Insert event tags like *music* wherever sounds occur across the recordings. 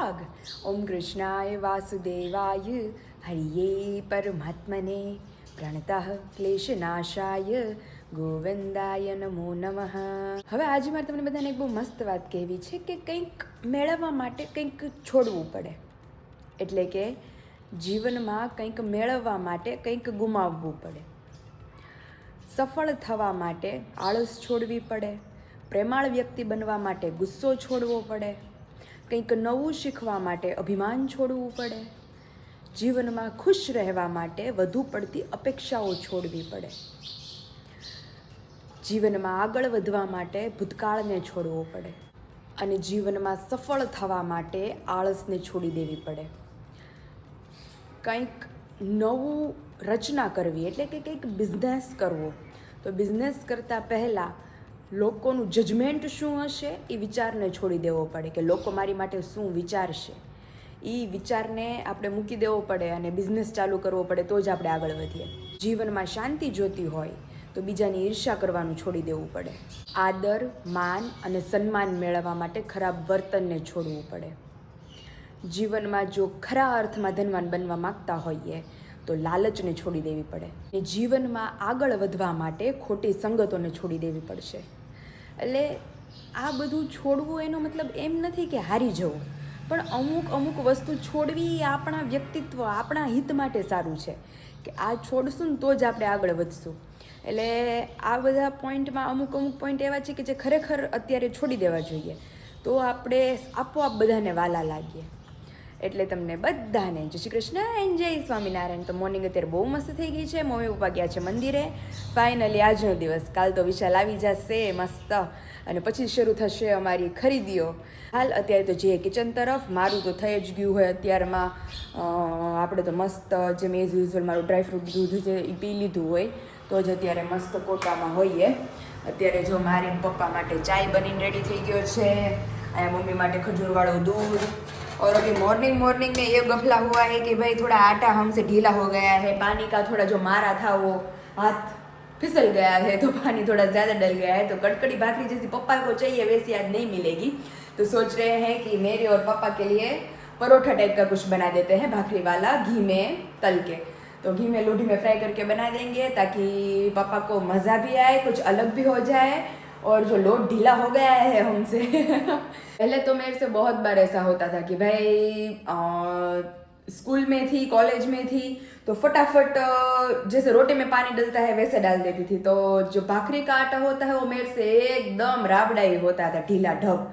Blog ઓમ કૃષ્ણાય વાસુદેવાય હરિયે પરમાત્મને પ્રણતઃ ક્લેશનાશાય ગોવિંદાય નમો નમઃ હવે આજે મારે તમને બધાને એક બહુ મસ્ત વાત કહેવી છે કે કંઈક મેળવવા માટે કંઈક છોડવું પડે. એટલે કે જીવનમાં કંઈક મેળવવા માટે કંઈક ગુમાવવું પડે. સફળ થવા માટે આળસ છોડવી પડે. પ્રેમાળ વ્યક્તિ બનવા માટે ગુસ્સો છોડવો પડે. કંઈક નવું શીખવા માટે અભિમાન છોડવું પડે. જીવનમાં ખુશ રહેવા માટે વધુ પડતી અપેક્ષાઓ છોડવી પડે. જીવનમાં આગળ વધવા માટે ભૂતકાળને છોડવો પડે અને જીવનમાં સફળ થવા માટે આળસને છોડી દેવી પડે. કંઈક નવું રચના કરવી એટલે કે કંઈક બિઝનેસ કરવો. તો બિઝનેસ કરતાં પહેલાં લોકોનું જજમેન્ટ શું હશે એ વિચારને છોડી દેવો પડે કે લોકો મારી માટે શું વિચારશે. એ વિચારને આપણે મૂકી દેવો પડે અને બિઝનેસ ચાલુ કરવો પડે તો જ આપણે આગળ વધીએ. જીવનમાં શાંતિ જોતી હોય તો બીજાની ઈર્ષા કરવાનું છોડી દેવું પડે. આદર, માન અને સન્માન મેળવવા માટે ખરાબ વર્તનને છોડવું પડે. જીવનમાં જો ખરા અર્થમાં ધનવાન બનવા માગતા હોઈએ તો લાલચને છોડી દેવી પડે. જીવનમાં આગળ વધવા માટે ખોટી સંગતોને છોડી દેવી પડશે. એટલે આ બધું છોડવું એનો મતલબ એમ નથી કે હારી જવું. પણ અમુક અમુક વસ્તુ છોડવી એ આપણા વ્યક્તિત્વ, આપણા હિત માટે સારું છે કે આ છોડશું ને તો જ આપણે આગળ વધશું. એટલે આ બધા પોઈન્ટમાં અમુક અમુક પોઈન્ટ એવા છે કે જે ખરેખર અત્યારે છોડી દેવા જોઈએ. તો આપણે આપોઆપ બધાને વાલા લાગીએ. એટલે તમને બધાને જય શ્રી કૃષ્ણ એન્ડ જય સ્વામિનારાયણ. તો મોર્નિંગ અત્યારે બહુ મસ્ત થઈ ગઈ છે. મમ્મી પપ્પા ગયા છે મંદિરે. ફાઇનલી આજનો દિવસ. કાલ તો વિશાલ આવી જશે. મસ્ત. અને પછી શરૂ થશે અમારી ખરીદીઓ. હાલ અત્યારે તો જઈએ કિચન તરફ, મારું તો થઈ જ ગયું હોય અત્યારમાં. આપણે તો મસ્ત જેમ એઝ યુઝ્યુઅલ મારું ડ્રાયફ્રૂટ દૂધ એ પી લીધું હોય, તો જ અત્યારે મસ્ત કોટામાં હોઈએ. અત્યારે જો મારી પપ્પા માટે ચાય બનીને રેડી થઈ ગયો છે. અહીંયા મમ્મી માટે ખજૂરવાળું દૂધ और अभी मॉर्निंग मॉर्निंग में ये गफला हुआ है कि भाई थोड़ा आटा हमसे ढीला हो गया है, पानी का थोड़ा जो मारा था वो हाथ फिसल गया है तो पानी थोड़ा ज़्यादा डल गया है तो कड़कड़ी भाकरी जैसी पप्पा को चाहिए वैसी आज नहीं मिलेगी। तो सोच रहे हैं कि मेरे और पापा के लिए परोठा टाइप का कुछ बना देते हैं, भाकरी वाला घी में तल के। तो घी में लोढ़ी में फ्राई करके बना देंगे ताकि पापा को मज़ा भी आए, कुछ अलग भी हो जाए और जो लोड ढीला हो गया है हमसे। पहले तो मेरे से बहुत बार ऐसा होता था कि भाई स्कूल में थी, कॉलेज में थी तो फटाफट जैसे रोटी में पानी डलता है वैसे डाल देती थी। तो जो भाखरी का आटा होता है वो मेरे से एकदम राबड़ा ही होता था, ढीला ढब।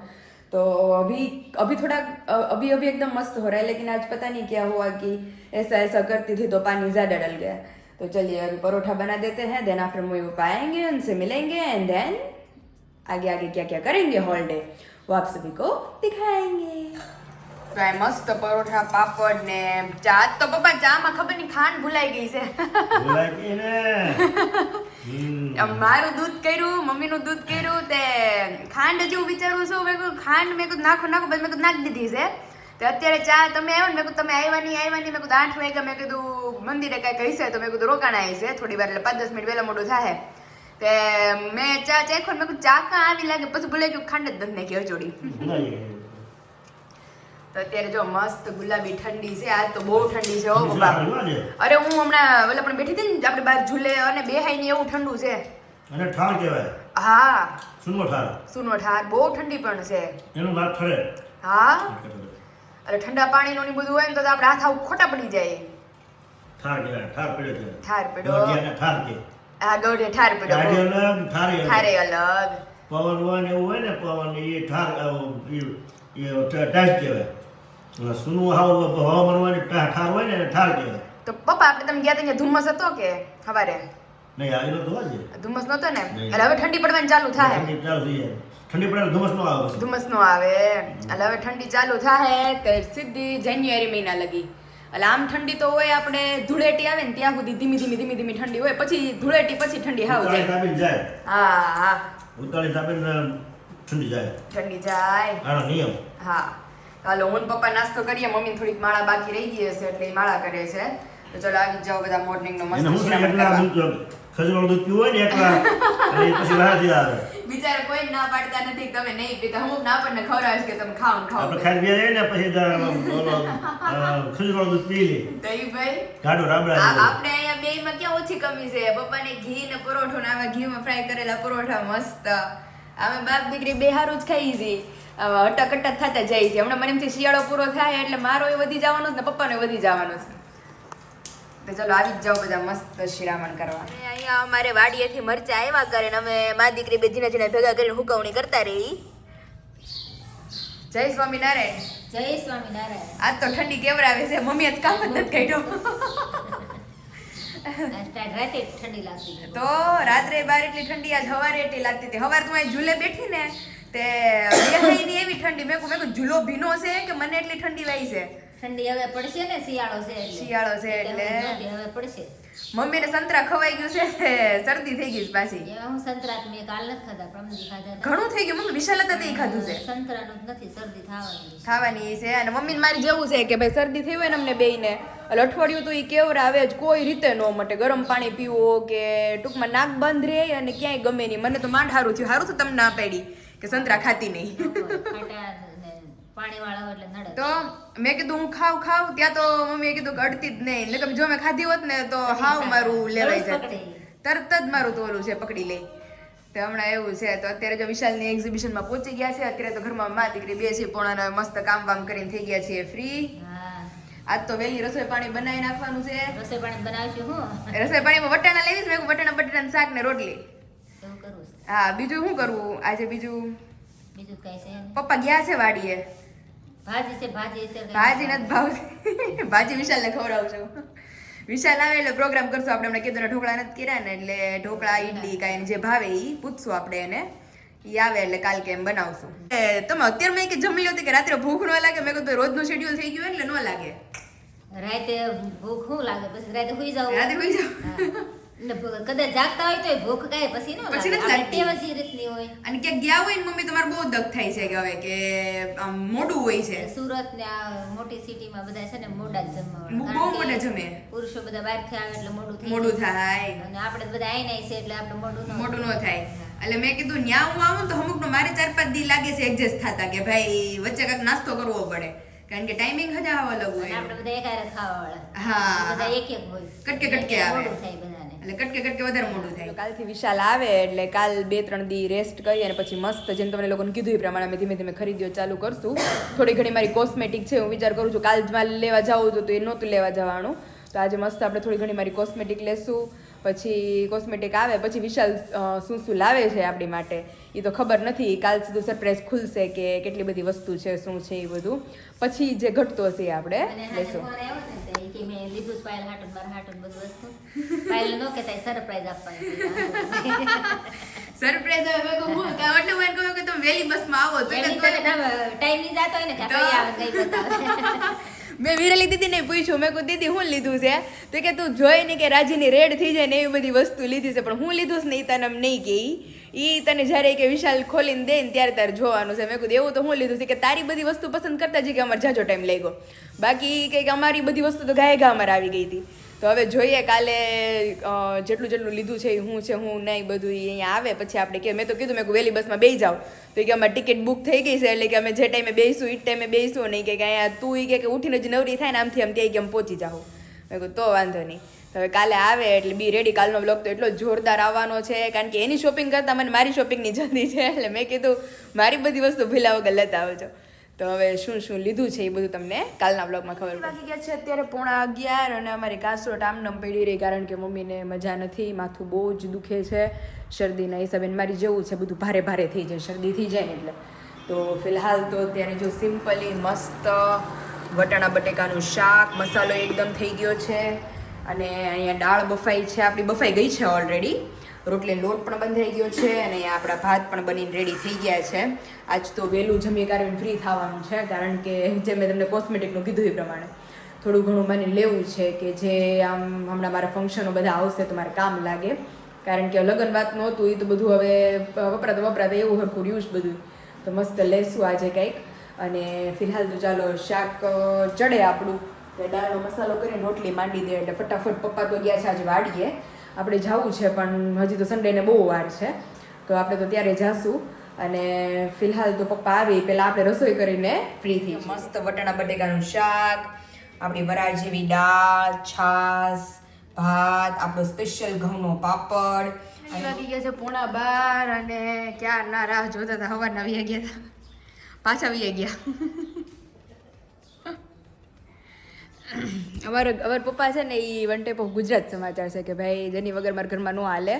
तो अभी अभी थोड़ा अभी अभी एकदम मस्त हो रहा है, लेकिन आज पता नहीं क्या हुआ कि ऐसा ऐसा करती थी तो पानी ज़्यादा डल गया। तो चलिए अभी परोठा बना देते हैं देन आफ्टर मम्मी पापा आएँगे उनसे मिलेंगे एंड देन आगे आगे क्या क्या करेंगे होल डे वो आप सभी को दिखाएंगे તો એ મસ્ત પરોઠા પાપડ ને ચા તો પપ્પા ચામાં ખબર નહીં ખાંડ ભૂલાઈ ગઈ છે બોલાય કે ને હમ. આમ મારું દૂધ કર્યું મમ્મીનું દૂધ કર્યું તે ખાંડ હજુ વિચારું છું મેં કીધું ખાંડ મેં કીધું નાખો નાખો પછી મેં કીધું નાખી દીધી છે તો અત્યારે ચા તમે આવ્યો ને મેં કીધું તમે આવ્યા નહીં આવ્યા નહીં મેં કીધું આઠ વાગ્યા મેં કીધું મંદિરે કાંઈક હશે તો મેં કીધું રોકાણા હશે થોડી વાર એટલે પાંચ દસ મિનિટ વહેલા મોડું થાય તે મેં ચા ચાખ્યો મેં કીધું ચા કાં આવી લાગે પછી ભૂલાઈ ગયું ખાંડ જ બંધ નાખી હજોડી તો અત્યારે જો મસ્ત ગુલાબી ઠંડી છે આજ તો બહુ ઠંડી છે ઓ બાબા અરે હું હમણાં ઓલા પણ બેઠી હતી ને આપણે બહાર ઝૂલે અને બેહાઈ ને એવું ઠંડુ છે. અને ઠાર કહેવાય. હા. સુનો ઠાર. સુનો ઠાર બહુ ઠંડી પણ છે. એનું વાત ઠરે હા. અરે ઠંડા પાણીનું ને બધું હોય ને તો આપણે હાથ આવું ખોટા પડી જાય. ઠાર કહેવાય ઠાર પડ્યો ઠાર પડ્યો. ઠાર કે ઠાર ગાડી અલગ ઠારે ઠારે અલગ. પવન એવું હોય ને પવન એ ઠાર એ એ કહેવાય. સુનું હાવ હવામાન હોય ઠાર હોય ને એને ઠાર કહેવાય. તો પપ્પા આપણે તમે ગયા ત્યાં ધુમ્મસ હતો કે સવારે? નહીં આવેલો તો ધુમ્મસ ને? એટલે હવે ઠંડી પડવાની ચાલુ થાય. ઠંડી ચાલુ થઈ જાય. ઠંડી પડે ધુમ્મસ નો આવે. ધુમ્મસ નો આવે. એટલે હવે ઠંડી ચાલુ થાય. તો સીધી જાન્યુઆરી મહિના લગી. એટલે આમ ઠંડી તો હોય આપણે ધૂળેટી આવે ને ત્યાં સુધી ધીમી ધીમી ધીમી ધીમી ઠંડી હોય પછી ધૂળેટી પછી ઠંડી હાવ જાય. હા હા. ઉતાળી તાપીને ઠંડી જાય. ઠંડી જાય. આનો નિયમ. હા. હાલો હું પપ્પા નાસ્તો કરીએ મમ્મી થોડીક માળા બાકી રહી ગઈ હશે એટલે એ માળા કરે છે. તો ચલો આવી જાઓ બધા મોર્નિંગ નો મસ્ત શિરામણ દૂધ પીવું હોય ને એકલા એટલે પછી બહારથી આવે. બિચારા કોઈ ના પાડતા નથી તમે નહીં પીતા. હું ના પણ ખવડાવીશ કે તમે ખાઓ ને ખાઓ આપણે ખાઈ બે ને પછી *laughs* ખજૂરવાળું દૂધ પી લે. દહીં ભાઈ ગાઢો રાબડા આપણે અહીંયા બેયમાં ક્યાં ઓછી કમી છે? પપ્પાને ઘી ને પરોઠો ને આવા ઘીમાં ફ્રાય કરેલા પરોઠા મસ્ત. અમે બાપ દીકરી બે હારું જ ખાઈ છીએ. અટક અટક થતા જાય છે. હમણાં મને એમથી શિયાળો પૂરો થાય એટલે મારો એ વધી જવાનો છે ને પપ્પાનો વધી જવાનો છે. તો ચલો આવી જ જાઓ બધા મસ્ત શિરામણ કરવા. અહીંયા અમારે વાડીએથી મરચા આવ્યા કરે ને અમે મા દીકરી બે જીના જીના ભેગા કરીને હુકવણી કરતા રહી. જય સ્વામિનારાયણ. જય સ્વામિનારાયણ. આજ તો ઠંડી કેવડાવે છે મમ્મીએ આજ કામ જ નથી કાઢ્યો. તો રાત્રે બાર એટલી ઠંડી આજ હવારે એટલી લાગતી હતી. હવાર તો અહીં ઝૂલે બેઠી ને તે એવી ઠંડી મેં કહું મેં કહું ઝૂલો ભીનો છે કે મને એટલી ઠંડી વાઈ છે? ઠંડી હવે પડશે ને શિયાળો છે શિયાળો છે એટલે. હવે પડશે. મમ્મીને સંતરા ખવાઈ ગયું છે શરદી થઈ ગઈ પાછી. હું સંતરા મેં કાલ નથી ખાધા પ્રમદી ખાધા ઘણું થઈ ગયું મમ્મી વિશાલ હતા તે ખાધું છે. સંતરાનું નથી શરદી થવાની થવાની છે અને મમ્મીને મારી જેવું છે કે ભાઈ શરદી થઈ હોય ને અમને બેયને એટલે અઠવાડિયું તો એ કેવરાવે જ કોઈ રીતે ન મટે. ગરમ પાણી પીવો કે ટૂંકમાં નાક બંધ રહે અને ક્યાંય ગમે નહીં. મને તો માંડ હારું થયું હારું તો તમને ના પાડી કે સંતરા ખાતી નહીં. તો મેં કીધું હું ખાવ ખાવ ત્યાં તો મમ્મીએ કીધું કે અડતી જ નહીં. એટલે જો મેં ખાધી હોત ને તો હાવ મારું લેવાઈ જાય. જાત તરત જ મારું તોલું છે પકડી લે. તો હમણાં એવું છે તો અત્યારે જો વિશાલની એક્ઝિબિશનમાં પહોંચી ગયા છે અત્યારે તો ઘરમાં મા દીકરી બે છે પોણાના મસ્ત કામ વામ કરીને થઈ ગયા છીએ ફ્રી આજ તો વહેલી રસોઈ પાણી બનાવી નાખવાનું છે. રસોઈ પાણી બનાવશું હું? રસોઈ પાણીમાં વટાણા લેવીશ મેં વટાણા બટાણા શાક ને રોટલી. હા બીજું શું કરવું આજે બીજું બીજું કઈ છે? પપ્પા ગયા છે વાડીએ. ભાજી છે ભાજી ભાજી નથી ભાવતી. *laughs* ભાજી વિશાલને ખવડાવશું વિશાલ આવે એટલે પ્રોગ્રામ કરશું. આપણે હમણાં કીધું ને ઢોકળા નથી કર્યા ને એટલે ઢોકળા ઈડલી કાંઈ જે ભાવે એ પૂછશું આપણે એને. ઈ આવે એટલે કાલ કેમ બનાવશું. એ તમે અત્યારે મેં કે જમી લો કે રાત્રે ભૂખ ન લાગે. મેં કીધું રોજનું શેડ્યુલ થઈ ગયું એટલે ન લાગે. રાતે ભૂખ શું લાગે? પછી રાતે સુઈ જાવ રાતે સુઈ જાવ. કદાચ જાગતા હોય તો ભૂખ કાંઈ પછી ન પછી નથી લાગતી. આપણે ટેવ જ એ રીતની હોય. અને ક્યાંક ગયા હોય ને મમ્મી તમારે બહુ દગ થાય છે કે હવે કે આમ મોડું હોય છે. સુરત ને આ મોટી સિટીમાં બધા છે ને મોડા જ જમવા બહુ મોડા જમે. પુરુષો બધા બહારથી આવે એટલે મોડું થઈ મોડું થાય. અને આપણે બધા આઈને છે એટલે આપણે મોડું ન મોટું ન થાય. એટલે મેં કીધું ન્યા હું આવું તો અમુક મારે ચાર પાંચ દી લાગે છે એડજસ્ટ થતા કે ભાઈ વચ્ચે કાંઈક નાસ્તો કરવો પડે. કારણ કે ટાઈમિંગ હજા આવા અલગ હોય. આપણે બધા એકારે ખાવા વાળા. હા. બધા એક એક હોય. કટકે કટકે આવે. એટલે કટકે કટકે વધારે મોડું થાય. કાલથી વિશાલ આવે એટલે કાલ બે ત્રણ દી રેસ્ટ કરી અને પછી મસ્ત જેમ તમને લોકોને કીધું એ પ્રમાણે અમે ધીમે ધીમે ખરીદીઓ ચાલુ કરશું. થોડી ઘણી મારી કોસ્મેટિક છે હું વિચાર કરું છું કાલ જ માલ લેવા જાઉં હતું તો એ નહોતું લેવા જવાનું. તો આજે મસ્ત આપણે થોડી ઘણી મારી કોસ્મેટિક લેશું પછી કોસ્મેટિક આવે પછી વિશાલ શું શું લાવે છે આપણી માટે? એ તો ખબર નથી. કાલ સુધી સરપ્રાઈઝ ખુલશે કે કેટલી બધી વસ્તુ છે શું છે એ બધું. પછી જે ઘટતો હશે એ આપણે લેશું. કે મેં લીધું પાયલ હાટું મારા હાટું બધું વસ્તુ. પાયલ નો કહેતા સરપ્રાઈઝ આપવાની સરપ્રાઈઝ હવે કો હું હું એટલે હું કહ્યું કે તમે બસમાં આવો. તો કે ટાઈમની જાતો હોય ને કે કઈ આવે કઈ બતાવે. મેં વિરલી દીદીને પૂછ્યું મેં કહું દીદી હું લીધું છે? તો કે તું જોઈ ને કે રાજીની રેડ થઈ જાય ને એવી બધી વસ્તુ લીધી છે પણ હું લીધું છે નહીં તને નહીં કે ઈ તને જ્યારે કે વિશાલ ખોલીને દે ને ત્યારે તારે જોવાનું છે. મેં કીધું, એવું તો હું લીધું છે કે તારી બધી વસ્તુ પસંદ કરતા જ કે અમારે જાજો ટાઈમ લઈ ગયો બાકી કંઈક અમારી બધી વસ્તુ તો ગાય ગા અમારે આવી ગઈ હતી. તો હવે જોઈએ કાલે જેટલું જેટલું લીધું છે એ હું છે હું નહીં બધું અહીંયા આવે. પછી આપણે કે, મેં તો કીધું, મેં વહેલી બસમાં બેસી જાઓ. તો એ કે અમારી ટિકિટ બુક થઈ ગઈ છે એટલે કે અમે જે ટાઈમે બેસું એ ટાઈમે બેસું નહીં કે અહીંયા તું એ કે ઉઠીને જ નવરી થાય ને આમથી આમ કે કે આમ પહોંચી જાઓ મેં કહું તો વાંધો નહીં. હવે કાલે આવે એટલે બી રેડી કાલનો બ્લોગ તો એટલો જોરદાર આવવાનો છે કારણ કે એની શોપિંગ કરતાં મને મારી શોપિંગની જલ્દી છે એટલે મેં કીધું મારી બધી વસ્તુ ભીલા વગર લેતા આવજો. તો હવે શું શું લીધું છે એ બધું તમને કાલના બ્લોગમાં ખબર વાગી ગયા છે? અત્યારે પોણા અગિયાર અને અમારી કાસરોટ આમનમ પડી રહી કારણ કે મમ્મીને મજા નથી માથું બહુ જ દુખે છે. શરદીના હિસાબે મારી જેવું છે બધું ભારે ભારે થઈ જાય શરદી થઈ જાય ને એટલે. તો ફિલહાલ તો અત્યારે જો સિમ્પલી મસ્ત વટાણા બટેકાનું શાક મસાલો એકદમ થઈ ગયો છે. અને અહીંયા દાળ બફાઈ છે, આપણી બફાઈ ગઈ છે ઓલરેડી રોટલે લોટ પણ બંધાઈ ગયો છે અને અહીંયા આપણા ભાત પણ બનીને રેડી થઈ ગયા છે. આજ તો વહેલું જમી કારણ ફ્રી થવાનું છે, કારણ કે જે મેં તમને કોસ્મેટિકનું કીધું એ પ્રમાણે. થોડું ઘણું મને લેવું છે કે જે આમ હમણાં મારા ફંક્શનો બધા આવશે તો મારે કામ લાગે. કારણ કે લગ્ન વાત નહોતું, એ તો બધું હવે વપરાતા વપરાતા એવું હરખું છે બધું. તો મસ્ત લેશું આજે કંઈક. અને ફિલહાલ તો ચાલો શાક ચડે આપણું. તો દાળનો મસાલો કરીને રોટલી માંડી દે એટલે ફટાફટ પપ્પા તો ગયા છે આજે વાડીએ. આપણે જવું છે પણ હજી તો સન્ડેને બહુ વાર છે. તો આપણે તો ત્યારે જાશું. અને ફિલહાલ તો પપ્પા આવી પહેલાં આપણે રસોઈ કરીને ફ્રી થઈ મસ્ત વટાણા બટેકાનું શાક આપણી વરાળ જેવી દાળ છાશ ભાત આપણો સ્પેશિયલ ઘઉંનો પાપડ. લાગી ગયા છે? પૂણા બાર અને ક્યાં ના રાહ જોતા હતા હવારના આવી ગયા પાછા આવી ગયા. અમારો અમારા પપ્પા છે ને એ one type of Gujarat Samachar છે કે ભાઈ જેની વગર મારા ઘરમાં ન હાલે.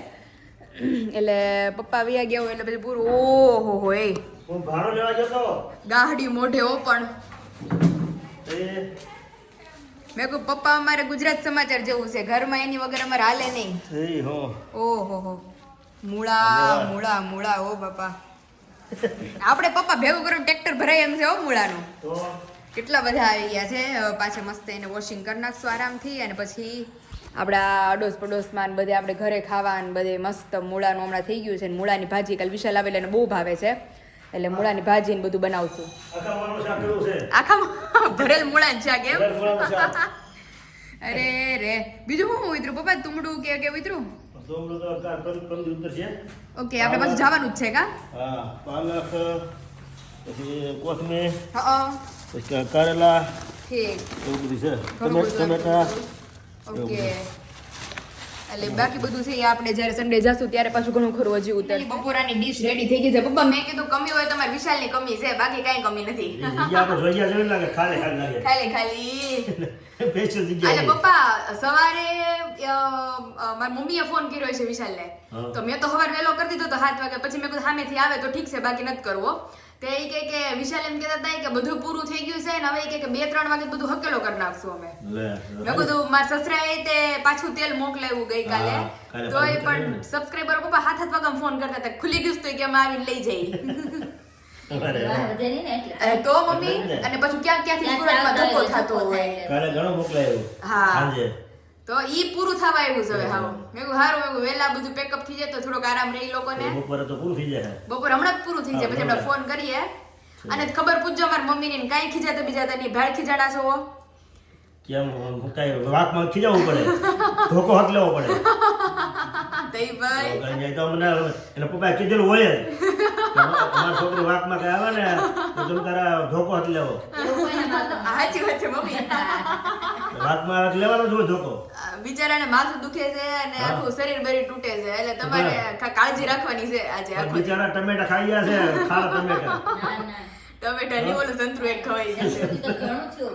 એટલે પપ્પા વ્યા ગયા હોય એટલે પછી પૂરું ઓહો હો હું ભાડો લેવા જતો ગાહડી મોઢે હો પણ મેં કહું પપ્પા અમારે ગુજરાત સમાચાર જેવું છે. ઘરમાં એની વગર અમારે હાલે નહીં. ઓહો હો. મૂળા મૂળા મૂળા ઓ બાપા. આપણે પપ્પા ભેગું કર્યું ટ્રેક્ટર ભરાય એમ છે હો મૂળાનું. કેટલા બધા આવી ગયા છે? પાછા મસ્ત એને વોશિંગ કરી નાખશું આરામથી અને પછી આપણા અડોસ પડોશમાં બધે આપણે ઘરે ખાવા બધે મસ્ત મૂળાનું હમણાં થઈ ગયું છે ને મૂળાની ભાજી કાલ વિશાલ આવેલા એને બહુ ભાવે છે. એટલે મૂળાની ભાજી ને બધું બનાવશું. આખા ભરેલ મૂળાનું શાક એમ? અરે રે. બીજું શું ઉતરું? પપ્પા તુમડું કે કે ઉતરું? ઓકે આપણે પાછું જવાનું જ છે કા? હા પાલક પછી કોથમીર હા. પછી કારેલા ઠીક. એવું બધું છે. ટમેટા ઓકે. એટલે બાકી બધું છે એ આપણે જ્યારે સન્ડે જશું ત્યારે પાછું ઘણું ખરું હજી ઉતર બપોરાની ડીશ રેડી થઈ ગઈ છે. પપ્પા મેં કીધું કમી હોય તમારે વિશાલની કમી છે. બાકી કાંઈ કમી નથી. ખાલી ખાલી *laughs* છે. પપ્પા સવારે મારી મમ્મીએ ફોન કર્યો છે વિશાલને. ને તો મેં તો સવાર વહેલો કરી દીધો તો સાત વાગે પછી મેં કીધું સામેથી આવે તો ઠીક છે બાકી નથી કરવો. તે એ કે કે વિશાલ એમ કહેતા હતા કે બધું પૂરું થઈ ગયું છે ને હવે એ કે બે ત્રણ વાગે બધું હકેલો કરી નાખશું અમે. મેં કીધું મારા સસરાએ તે પાછું તેલ મોકલાવ્યું ગઈકાલે. કાલે તો એ પણ. સબસ્ક્રાઇબર પપ્પા હાથ હાથ વાગમ ફોન કરતા હતા ખુલી ગયું તો કે અમે આવીને લઈ જઈ. તો મમ્મી? અને પછી ક્યાં ક્યાંથી સુરતમાં ધક્કો થતો હોય? ઘણો મોકલાયો. હા. તો ઈ પૂરું થવા આવ્યું છે હવે હાવ મેં કહ્યું હારું મેં વહેલા બધું પેકઅપ થઈ જાય તો થોડોક આરામ રહે લોકોને. બપોરે તો પૂરું થઈ જાય. બપોર હમણાં જ પૂરું થઈ જાય પછી આપણે ફોન કરીએ. અને ખબર પૂછજો મારી મમ્મીને કાંઈ ખીજાતા બીજાતા નહીં ભાળ ખીજાડા છો કેમ કાંઈ વાતમાં ખીજાવવું પડે. ધોકો હાથ લેવો પડે. ભાઈ. તો કાંઈ જાય તો મને એટલે પપ્પાએ કીધેલું હોય જ. કે છોકરી વાતમાં કઈ આવે ને તો તમે તારા ધોકો હાથ લેવો. વાતમાં હાથ લેવાનો જ હોય ધોકો. બિચારાને માથું દુખે છે અને આખું શરીર બરી તૂટે છે. એટલે તમારે કાળજી રાખવાની છે આજે બિચારા ટમેટા ખાઈ ગયા છે ખારા ટમેટા. ના ના ટમેટા ની ઓલું સંતરું એક ખવાઈ જશે.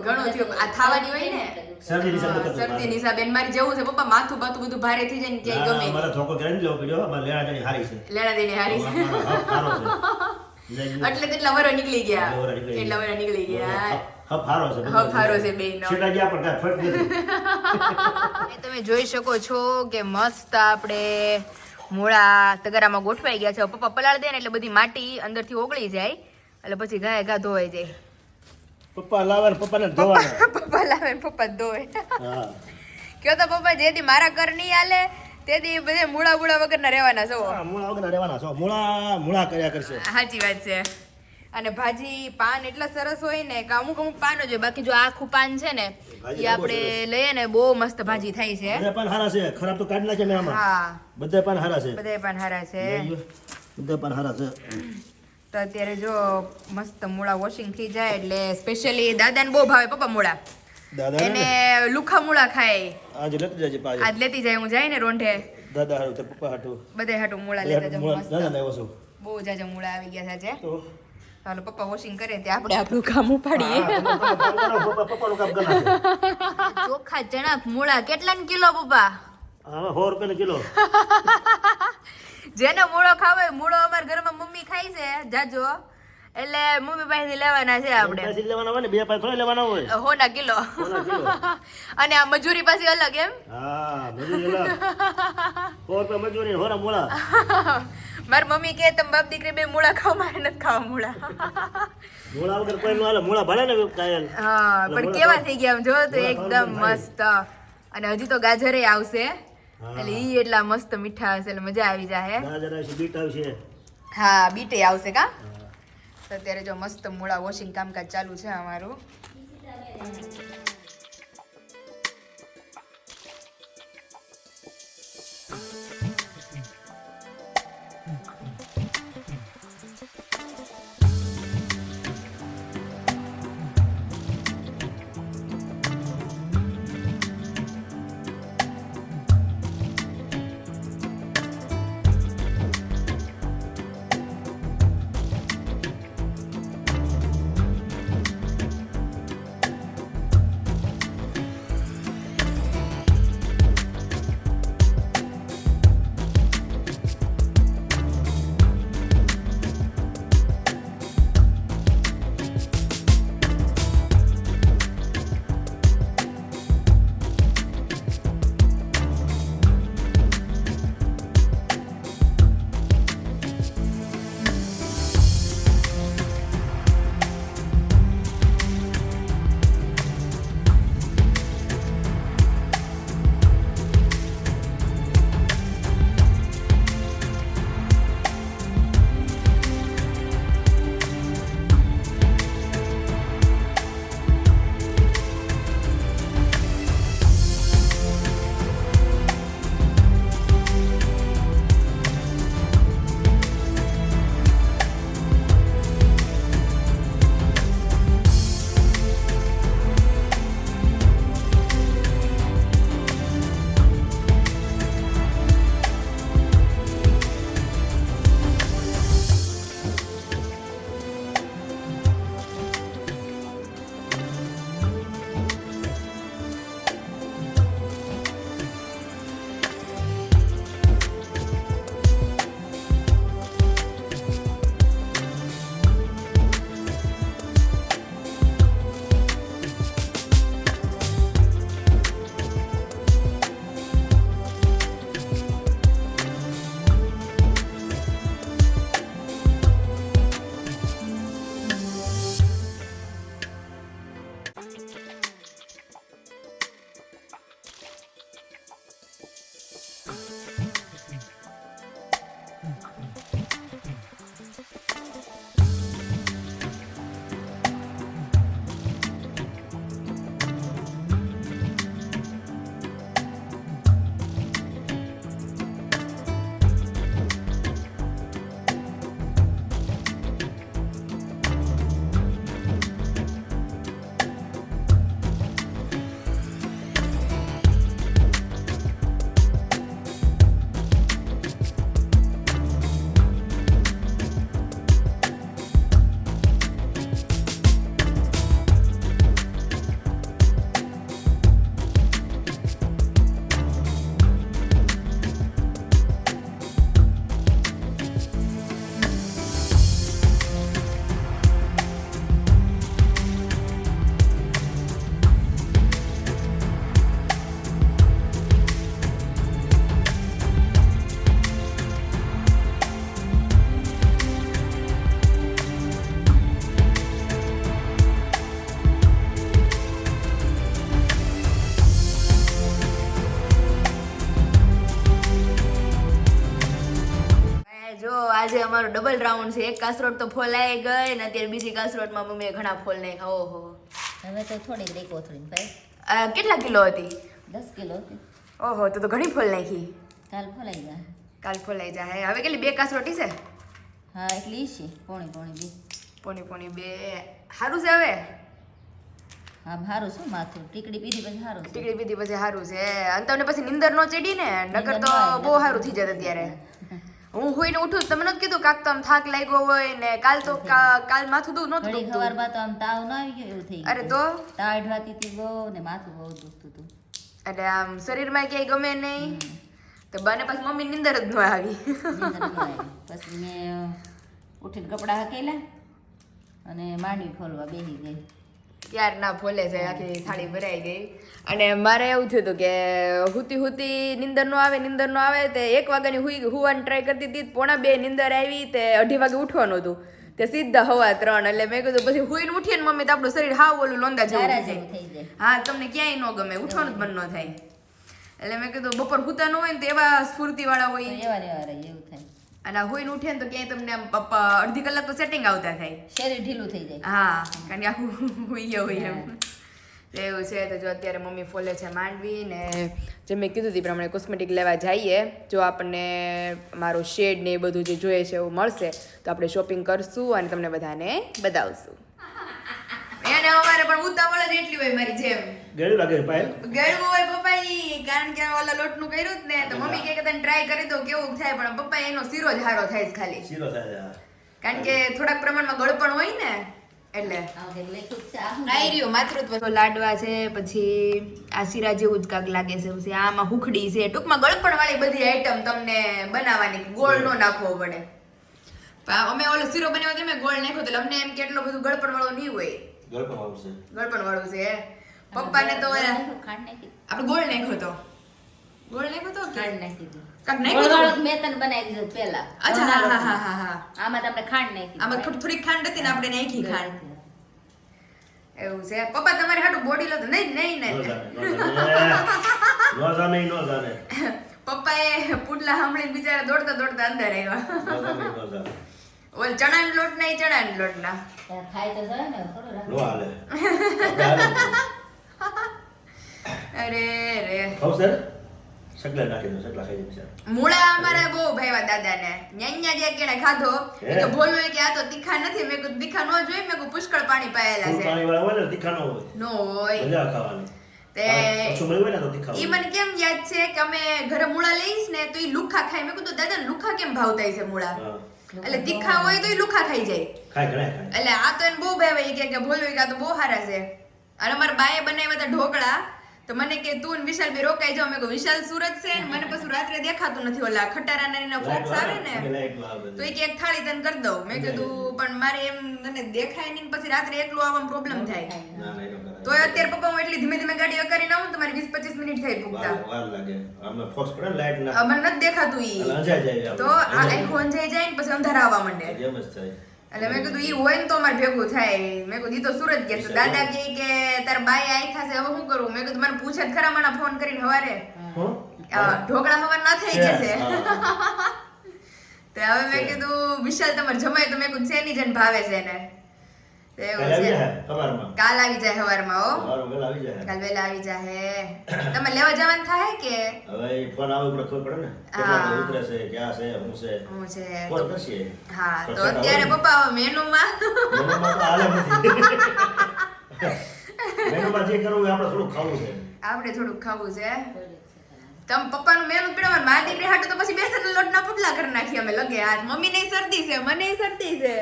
ઘણું થયું આ ખાવાની હોય ને? શરદી ની બેન મારી. જેવું છે પપ્પા માથું બાથું બધું ભારે થઈ જાય ને ક્યાંય ગમે. મારા ધોકો કરીને લેવો પડ્યો. અમારે લેણા દેણી હારી છે. લેણા દેણી હારી છે. *laughs* એટલે તેટલા વરો નીકળી ગયા? નીકળી વરો નીકળી ગયા? *laughs* તમે જોઈ શકો છો કે મસ્ત આપણે મૂળા તગારામાં ગોઠવાઈ ગયા છે. પપ્પા પલાળ દે ને એટલે બધી માટી અંદરથી ઓગળી જાય. એટલે પછી ગાય ગા ધોવાઈ જાય પપ્પા લાવે ને પપ્પાને ધોવાના *laughs* પપ્પા લાવે ને પપ્પા ધોવે. કયો તો પપ્પા જે દી મારા ઘર નહીં હાલે તે દી બધે મૂળા મૂળા વગરના રહેવાના છો મૂળા વગરના રહેવાના છો મૂળા મૂળા કર્યા કરશે. સાચી વાત છે. અને ભાજી પાન એટલા સરસ હોય ને કે અમુક અમુક પાન જ હોય. બાકી જો આખું પાન છે ને એ આપણે લઈએ ને બહુ મસ્ત ભાજી થાય છે. બધા પાન હારા છે. ખરાબ તો કાઢી નાખે મેં આમાં. હા. બધા પાન હારા છે. બધા પાન હારા છે. બધા પાન હારા છે. તો અત્યારે જો મસ્ત મૂળા વોશિંગ થઈ જાય એટલે સ્પેશિયલી દાદાને બહુ ભાવે પપ્પા મૂળા. એને લુખા મૂળા ખાય. આજ લેતી જાજે પાજે આજ લેતી જાય હું જાય ને રોંઢે. દાદા હારું તે પપ્પા હાટુ. બધે હાટુ મૂળા લેતા જાઉં મસ્ત. દાદા લાવ્યો છું. બહુ જાજા મૂળા આવી ગયા છે આજે. તો? હાલો પપ્પા વોશિંગ કરે તે આપણે આપણું કામ ઉપાડીએ. *laughs* ચોખા ચણા મૂળા. કેટલા કિલો પપ્પા? હવે સો રૂપિયાનો કિલો. *laughs* જેને મૂળો ખાવો હોય મૂળો અમારા ઘરમાં મમ્મી ખાય છે જાજો. એટલે મમ્મી પાસેથી લેવાના છે આપણે. લેવાના હોય ને બે પાસે થોડા લેવાના હોય. હો ના કિલો. *laughs* અને આ મજૂરી પાસે અલગ એમ. હા મજૂરી અલગ. *laughs* સો રૂપિયા મજૂરી હોરા મૂળા. મારી મમ્મી કે તમે બાપ દીકરી બે મૂળા ખાવ મારે નથી ખાવા મૂળા. મૂળા વગર કોઈ નો હાલે મૂળા ભલે ને કાયલ. હા પણ કેવા થઈ ગયા આમ જો તો એકદમ મસ્ત. અને હજી તો ગાજરે આવશે. એટલે ઈ એટલા મસ્ત મીઠા હશે એટલે મજા આવી જાય બીટ આવશે. હા બીટે આવશે કા? તો અત્યારે જો મસ્ત મૂળા વોશિંગ કામકાજ ચાલુ છે અમારું. આજે ડબલ રાઉન્ડ છે. એક કાસરોટ તો ફોલાઈ ગઈ ને અત્યારે બીજી કાસરોટમાં મમ્મીએ ઘણા ફોલ નાખ્યા. ઓહો. હવે તો થોડીક રહી કોથળી ભાઈ. કેટલા કિલો હતી? દસ કિલો હતી. ઓહો તો તો ઘણી ફોલ નાખી. કાલ ફોલાઈ જાય. કાલ ફોલાઈ જાય. હવે કેટલી? બે કાસરોટી છે? હા એટલી છે. પોણી પોણી બી. પોણી પોણી બે. સારું છે હવે? હા સારું શું માથું. ટીકડી પીધી પછી સારું ટીકડી પીધી પછી સારું છે. અને તમને પછી નિંદર નો ચડી ને? નકર તો બહુ સારું થઈ જત અત્યારે. હું હોઈને ઉઠું તો તમે નથી કીધું કાક તો આમ થાક લાગ્યો હોય ને કાલ તો કાલ માથું દુખ નતું દુખતું દુખતું. ખવારમાં તો આમ તાવ ન આવી ગયો એવું થઈ અરે તો? તાવ વાતી હતી બહુ ને માથું બહુ દુખતું હતું. એટલે આમ શરીરમાં ક્યાંય ગમે નહીં. તો બને પછી મમ્મી નિંદર જ ન આવી. ન *laughs* આવી. પછી મેં ઉઠીને કપડાં હકેલા અને માંડવી ફોલવા બેસી ગઈ. ક્યાર ના ભોલે છે આખી થાળી ભરાઈ ગઈ. અને મારે એવું થયું હતું કે હુતી હુતી નીંદર નો આવે નીંદર નો આવે તે એક વાગ્યાની હુઈ હુવાની ટ્રાય કરતી હતી પોણા બે નીંદર આવી તે અઢી વાગે ઉઠવાનું હતું. તે સીધા હવા ત્રણ એટલે મેં કીધું પછી હુઈને ઉઠીએ ને મમ્મી તો આપણું શરીર હાવ ઓલું લોંદા જેવું થઈ જાય. હા તમને ક્યાંય ન ગમે ઉઠવાનું જ મન ન થાય. એટલે મેં કીધું બપોર હુતા ન હોય ને તો એવા સ્ફૂર્તિ વાળા હોય એવું થાય. અને હોઈને ઉઠે ને તો ક્યાંય તમને આમ પપ્પા અડધી કલાક તો સેટિંગ આવતા થાય. શરીર ઢીલું થઈ જાય. હા કારણ કે આખું હોઈએ હોય એમ. તો એવું છે તો જો અત્યારે મમ્મી ફોલે છે માંડવી ને જે મેં કીધું હતી એ પ્રમાણે કોસ્મેટિક લેવા જઈએ. જો આપણને મારો શેડ ને એ બધું જે જોઈએ છે એવું મળશે તો આપણે શોપિંગ કરશું અને તમને બધાને બતાવશું. એને અમારે પણ ઉતાવળ જ એટલી હોય મારી જેમ. ગળું લાગે પાયલ? ગળું હોય પપ્પાઈ કારણ કે ઓલા લોટનું કર્યું જ ને તો મમ્મી કહે કે તને ટ્રાય કરી દો કેવું થાય પણ પપ્પા એનો શીરો જ હારો થાય છે ખાલી. શીરો થાય કારણ કે થોડાક પ્રમાણમાં ગળપણ હોય ને એટલે. આવું કંઈક લખ્યું જ છે આ શું આઈ રહ્યું માતૃત્વ લાડવા છે પછી આ શીરા જેવું જ કાંક લાગે છે પછી આમાં હુખડી છે ટૂંકમાં ગળપણ વાળી બધી આઈટમ તમને બનાવવાની ગોળ નો નાખવો પડે. અમે ઓલો શીરો બનાવ્યો તો મેં ગોળ નાખ્યો તો એટલે અમને એમ કેટલો બધું ગળપણ વાળો નહીં હોય. ગળપણ આવશે ગળપણ વાળું છે પપ્પાને તો ઓલા ખાંડ નાખી આપણે ગોળ નાખ્યો તો. ગોળ નાખ્યો તો ખાંડ નાખી દીધું. કાંક નાખ્યું ગોળવાળો મેં તને બનાવી દીધું પહેલા. અચ્છા હા હા હા હા આમાં તો આપણે ખાંડ નાખી આમાં થોડી થોડી ખાંડ હતી ને આપણે નાખી ખાંડ. એવું છે. પપ્પા તમારે હાડું બોડી લો તો. નહીં નહીં નો નહીં. નો પપ્પાએ પુડલા સાંભળીને બિચારા દોડતા દોડતા અંદર આવ્યા. ઓલ ચણાનો લોટ નહીં ચણા ચણાનો લોટ ના. ખાય તો જાય ને થોડું. હાલે. *laughs* અરે રે. ખાવ સર? સગલા નાખી દો સગલા ખાઈ જશે મૂળા અમારા બહુ ભાઈવા દાદાને. ન્યાન્યા જે કેણે ખાધો એ કે હે? કે આ તો તીખા નથી મેં કીધું તીખા નો જોઈ મેં કીધું પુષ્કળ પાણી પાયેલા છે. પાણી વાળા હોય ને તીખા નો હોય. નો હોય. મજા ખાવાની. તે તો ઈ મને કેમ યાદ છે કે અમે ઘરે મૂળા લઈશ ને તો ઈ લુખા ખાય. મેં કીધું દાદા લુખા કેમ ભાવતા છે મૂળા. એટલે તીખા હોય તો લુખા ખાઈ જાય. ખાય ઘણા એટલે આ તો એને બહુ ભાવે કે કે ભોલું ઈ કે તો બહુ સારા છે. અને અમારા બાએ બનાવ્યા હતા ઢોકળા. તો મને કે તું ને વિશાલ બે રોકાઈ જાઓ. મેં કહ્યું વિશાલ સુરત છે *laughs* મને પછી રાત્રે દેખાતું નથી. ઓલા ખટારા ના ફોક્સ આવે ને તો એ કે એક થાળી તને કરી દઉં. મેં કીધું પણ મારે એમ મને દેખાય નહીં પછી રાત્રે એકલું આવવામાં પ્રોબ્લેમ થાય. ના ના એ તો અત્યારે પપ્પા હું એટલી ધીમે ધીમે ગાડી કરીને આવું તમારી વીસ પચીસ મિનિટ થઈ પૂગતા વાર વાર લાગે. આમાં ફોક્સ પડે લાઈટ ના. અ, નથી દેખાતું ઈ. અંજાઈ જાય તો આ. આંખો અંજાઈ જાય ને પછી અંધારા આવવા માંડે. એમ જ થાય. એટલે મેં કીધું ઈ હોય ને તો અમારે ભેગું થાય. મેં કીધું ઈ તો સુરત ગયા છે દાદા કે કે તાર બાઈ આઈ થશે હવે શું કરું? મેં કીધું મને પૂછે જ ખરા મને ફોન કરીને હવારે. ઢોકળા હવાર ના થઈ જશે. *laughs* તો હવે મેં કીધું વિશાલ તમારે જમાય તો મેં કીધું શેની જન ભાવે છે ને તો એવું કાલે આવી જાય સવારમાં. હો. સવારમાં આવી જાય કાલ વેલા આવી જાય તમે લેવા જવાનું થાય કે? હવે ફોન આવે ખબર પડે ને. હા. છે ક્યાં છે શું છે. હું છે. ફોન કરશે. હા તો અત્યારે પપ્પા મેનુમાં. મેનુમાં તો હાલે નથી. *laughs* મેનુમાં જે કરવું આપણે થોડું ખાવું છે. આપણે થોડુંક ખાવું છે. તમ પપ્પાનું મેલું પીડવાનું મારી દીકરી હાટુ તો પછી બેસન લોટના પુડલા કરી નાખી અમે લગે આજ. મમ્મી ને શરદી છે મને શરદી છે.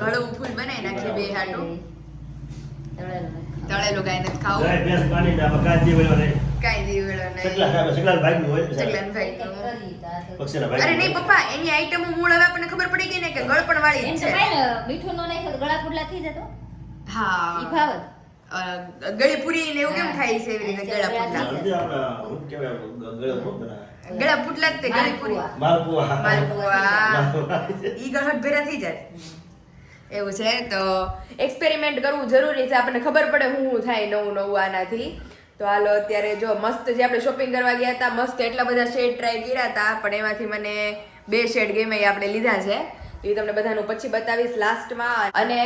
ઘડવું ફૂલ બનાવી નાખીએ બે હાટુ. તળેલું. તળેલું ગાય નથી ખાવું. જાય ભેંસ પાણી ને હોય ને. ભાઈ અરે નહીં પપ્પા એની આઈટમો મૂળ હવે આપણને ખબર પડી ગઈ ને કે ગળપણ વાળી છે. મીઠું નો નહીં તો ગળા પુડલા થઈ જતો. હા. ઈ ને એવું કેમ હા. થાય છે એવી રીતે ગળા પુડલા કહેવાય, ગળે? ગળા પુડલા જ તે ગળેપુરી પૂરી માલપુઆ. ઈ ગળહટ ભેરા થઈ જાય. એવું છે તો એક્સપેરિમેન્ટ કરવું જરૂરી છે. આપણને ખબર પડે હું શું થાય નવું નવું આનાથી. તો હાલો અત્યારે જો મસ્ત જે આપણે શોપિંગ કરવા ગયા હતા મસ્ત એટલા બધા શેડ ટ્રાય કર્યા હતા પણ એમાંથી મને બે શેડ ગમે આપણે લીધા છે. એ તમને બધાનું પછી બતાવીશ લાસ્ટમાં અને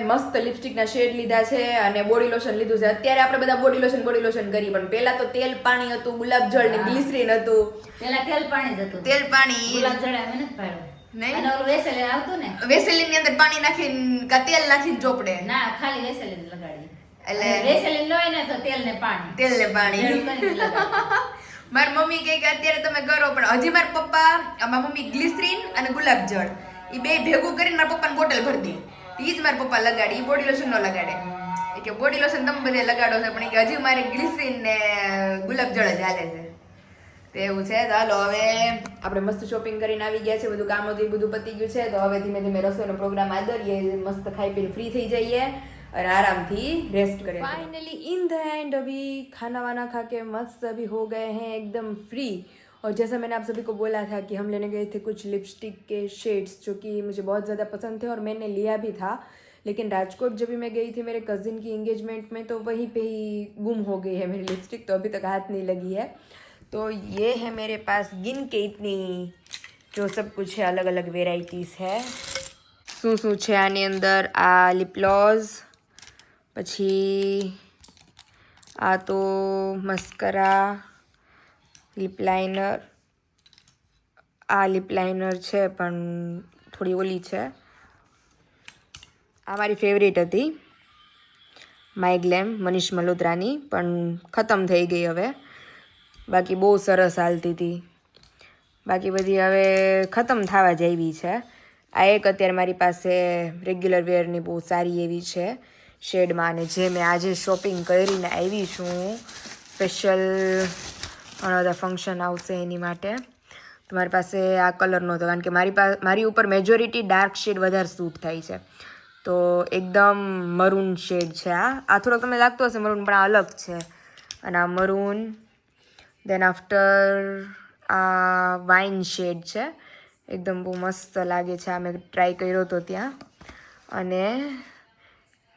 મસ્ત લિપસ્ટિકના શેડ લીધા છે અને બોડી લોશન લીધું છે. અત્યારે આપણે બધા બોડી લોશન બોડી લોશન કરી પણ પહેલા તો તેલ પાણી હતું ગુલાબજળ ને ગ્લિસરીન હતું. પેલા તેલ પાણી જ હતું. તેલ પાણી. ગુલાબ જળ અમે નથી પાડ્યું. નહીં? અને આવતું ને? વેસેલિનની અંદર પાણી નાખીને કા તેલ નાખીને ચોપડે? ના ખાલી વેસેલીન લગાડી એટલે- અને લોય ને તો તેલ ને પાણી. તેલ ને પાણી. *laughs* મારી મમ્મી કહે કે અત્યારે તમે કરો પણ હજી મારા પપ્પા આ મમ્મી ગ્લિસરીન અને ગુલાબજળ એ બે ભેગું કરીને મારા પપ્પાને બોટલ ભરી દે એ જ મારા પપ્પા લગાડે એ બોડી લોશન નો લગાડે એ કે બોડી લોશન તમે બધે લગાડો છો પણ એ કે હજી મારે ગ્લિસરીન ને ગુલાબજળ જ હાલે છે તો એવું છે તો હાલો હવે આપણે મસ્ત શોપિંગ કરીને આવી ગયા છે બધું કામ હતું એ બધું પતી ગયું છે તો હવે ધીમે ધીમે રસોઈનો પ્રોગ્રામ આદરીએ મસ્ત ખાઈ પીને ફ્રી થઈ જઈએ और आराम थी रेस्ट करें फाइनली इन द एंड अभी खाना वाना खा के मस्त अभी हो गए हैं एकदम फ्री और जैसा मैंने आप सभी को बोला था कि हम लेने गए थे कुछ लिपस्टिक के शेड्स जो कि मुझे बहुत ज़्यादा पसंद थे और मैंने लिया भी था लेकिन राजकोट जब भी मैं गई थी मेरे कज़िन की इंगेजमेंट में तो वहीं पे ही गुम हो गई है मेरी लिपस्टिक तो अभी तक हाथ नहीं लगी है तो ये है मेरे पास गिन के इतनी जो सब कुछ है अलग अलग वेराइटीज़ है શું શું છે આની અંદર આ લિપલોઝ પછી આ તો મસ્કરા લિપ લાઇનર, આ લિપ લાઇનર છે પણ થોડી ઓલી છે. આ મારી ફેવરેટ હતી. માય ગ્લેમ, મનીષ મલોત્રાની પણ ખતમ થઈ ગઈ હવે. બાકી બહુ સરસ હાલતી હતી. બાકી બધી હવે ખતમ થવા જ આવી છે. આ એક અત્યારે મારી પાસે રેગ્યુલર વેરની બહુ સારી એવી છે, શેડમાં. અને જે મેં આજે શોપિંગ કરીને આવી છું સ્પેશિયલ ઘણા બધા ફંક્શન આવશે એની માટે. તમારી પાસે આ કલરનો હતો. કારણ કે મારી પાસે મારી ઉપર મેજોરિટી ડાર્ક શેડ વધારે સૂટ થાય છે. તો એકદમ મરૂન શેડ છે આ. આ થોડોક તમને લાગતો હશે મરૂન પણ અલગ છે. અને આ મરૂન દેન આફ્ટર આ વાઇન શેડ છે. એકદમ બહુ મસ્ત લાગે છે. આ મેં ટ્રાય કર્યો હતો ત્યાં. અને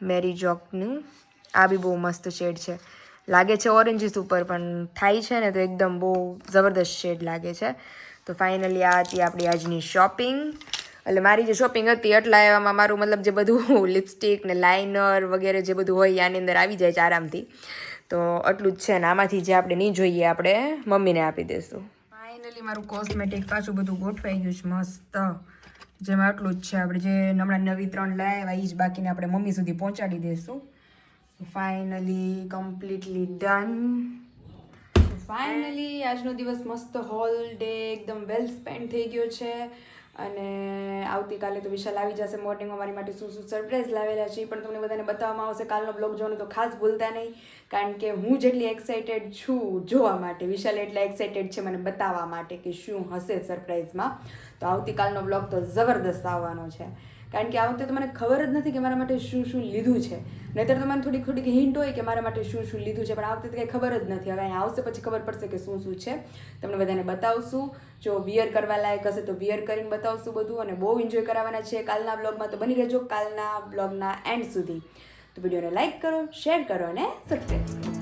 મેરી જોકનું આ બી બહુ મસ્ત શેડ છે. લાગે છે ઓરેન્જીસ ઉપર, પણ થાય છે ને તો એકદમ બહુ જબરદસ્ત શેડ લાગે છે. તો ફાઇનલી આ હતી આપણી આજની શોપિંગ એટલે મારી જે શોપિંગ હતી, એટલા એવામાં મારું મતલબ જે બધું *laughs* લિપસ્ટિક ને લાઇનર વગેરે જે બધું હોય, આની અંદર આવી જાય છે આરામથી. તો આટલું જ છે ને, આમાંથી જે આપણે નહીં જોઈએ, આપણે મમ્મીને આપી દઈશું. ફાઇનલી મારું કોસ્મેટિક પાછું બધું ગોઠવાઈ ગયું છે, મસ્ત. જેમાં આટલું જ છે, આપણે જે હમણાં નવી ત્રણ લાવ્યા એ જ બાકીને આપણે મમ્મી સુધી પહોંચાડી દઈશું. ફાઇનલી કમ્પ્લીટલી ડન ફાઇનલી આજનો દિવસ મસ્ત હોલ ડે એકદમ વેલ સ્પેન્ડ થઈ ગયો છે. અને આવતીકાલે તો વિશાલ આવી જશે મોર્નિંગમાં મારી માટે શું શું સરપ્રાઈઝ લાવેલા છે પણ તમને બધાને બતાવવામાં આવશે. કાલનો બ્લોગ જોવાનું તો ખાસ ભૂલતા નહીં, કારણ કે હું જેટલી એક્સાઇટેડ છું જોવા માટે, વિશાલ એટલા એક્સાઇટેડ છે મને બતાવવા માટે કે શું હશે સરપ્રાઈઝમાં તો આવતીકાલનો બ્લોગ તો જબરદસ્ત આવવાનો છે. કારણ કે આ વખતે તો મને ખબર જ નથી કે મારા માટે શું શું લીધું છે. નહીતર તમને થોડીક થોડીક હિન્ટ હોય કે મારા માટે શું શું લીધું છે, પણ આ વખતે કંઈ ખબર જ નથી. હવે અહીંયા આવશે પછી ખબર પડશે કે શું શું છે. તમને બધાને બતાવશું. જો વિયર કરવા લાયક હશે તો વિયર કરીને બતાવશું બધું અને બહુ એન્જોય કરાવવાના છે કાલના બ્લોગમાં તો બની રહેજો કાલના બ્લોગના એન્ડ સુધી. તો વિડીયોને લાઇક કરો શેર કરો અને સબસ્ક્રાઈબ કરો.